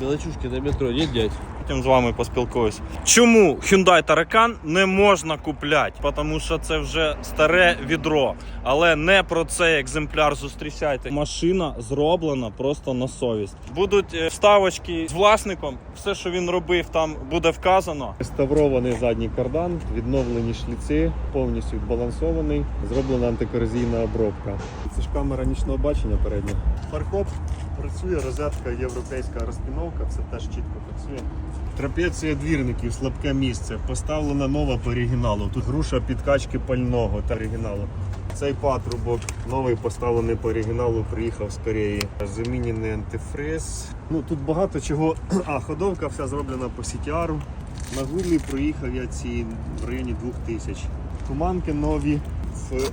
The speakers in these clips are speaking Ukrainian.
Мелочушки на метро, нет, дядь? Потім з вами поспілкуюсь. Чому Hyundai Таракан не можна купляти? Тому що це вже старе відро. Але не про цей екземпляр зустрічайте. Машина зроблена просто на совість. Будуть е, вставочки з власником. Все, що він робив, там буде вказано. Реставрований задній кардан, відновлені шліци, повністю відбалансований, зроблена антикорозійна обробка. Це ж камера нічного бачення передня. Фаркоп працює, розетка, європейська розпіновка, все теж чітко працює. Трапеція двірників, слабке місце. Поставлена нова по оригіналу. Тут груша підкачки пального та оригіналу. Цей патрубок новий поставлений по оригіналу, приїхав з Кореї. Замінений антифриз. Ну тут багато чого. А, ходовка вся зроблена по CTR. На гуглі проїхав я ці в районі 2000. Туманки нові,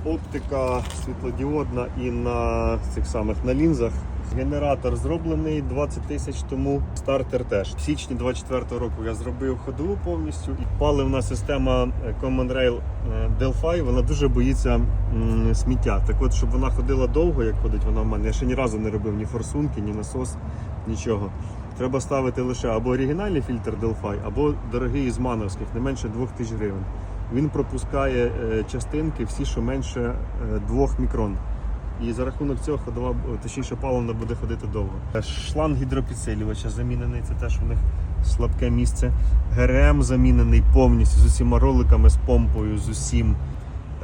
оптика світлодіодна і на цих самих на лінзах. Генератор зроблений 20 тисяч тому. Стартер теж. В січні 24 року я зробив ходову повністю. Паливна система е, Common Rail е, Delphi, вона дуже боїться сміття. Так от, щоб вона ходила довго, як ходить вона в мене. Я ще ні разу не робив ні форсунки, ні насос, нічого. Треба ставити лише або оригінальний фільтр Delphi, або дорогий із мановських, не менше 2000 гривень. Він пропускає е, частинки всі, що менше е, 2 мікрон. І за рахунок цього ходова, о, точніше паливна буде ходити довго. Е, Шланг гідропідсилювача замінений, це теж у них слабке місце. ГРМ замінений повністю з усіма роликами, з помпою, з усім.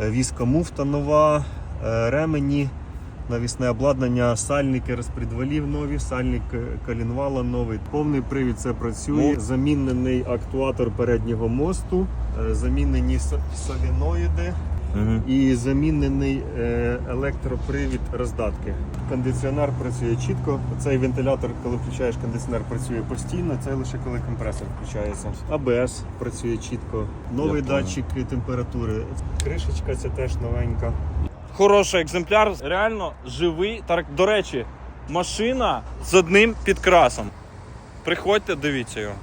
Е, Візка муфта нова, е, ремені, навісне обладнання, сальники розпредвалів нові, сальник е, колінвала новий. Повний привід це працює. Замінений актуатор переднього мосту, е, замінені со- соліноїди і замінений е, електропривід роздатки. Кондиціонер працює чітко. Цей вентилятор, коли включаєш кондиціонер, працює постійно. Це лише коли компресор включається. АБС працює чітко. Новий Я понял. датчик температури. Кришечка ця теж новенька. Хороший екземпляр, реально живий. Так, До речі, машина з одним підкрасом. Приходьте, дивіться його.